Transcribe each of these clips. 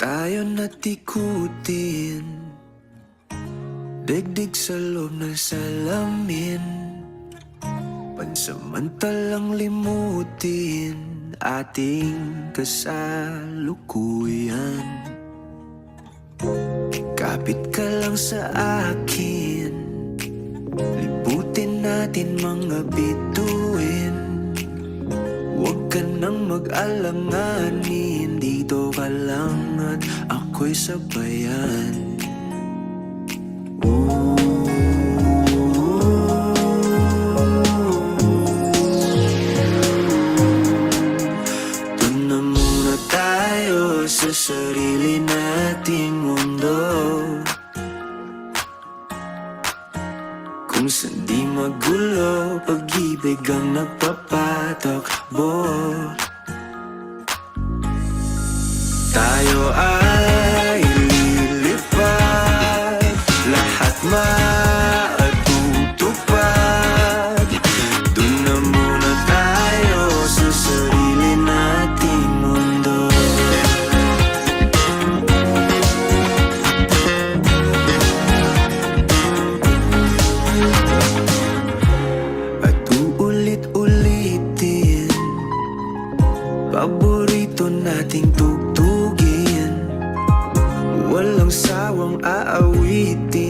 tayo natikutin Digdig sa loob ng salamin. Pansamantalang limutin Ating kasalukuyan. Kapit ka lang sa akin. Libutin natin mga bituin. Huwag ka nang mag-alanganin ako'y sabayan muna tayo sa sarili nating mundo. Kung saan di magulo Pag-ibig ang nagpapatakbo. Tayo ay Lahat matutupad Doon na muna tayo sa sarili nating mundo. At uulit-ulitin Paborito nating tugtugin. Walang sawang aawitin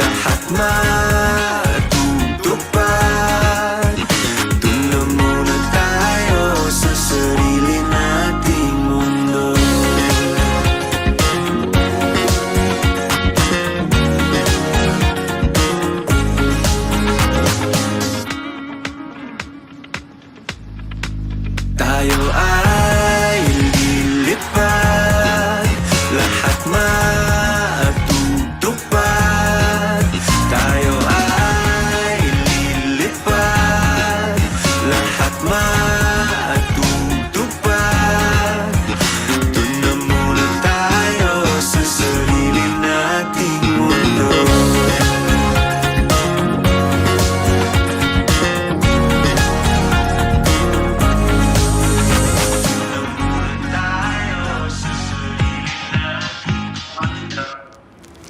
lahat man my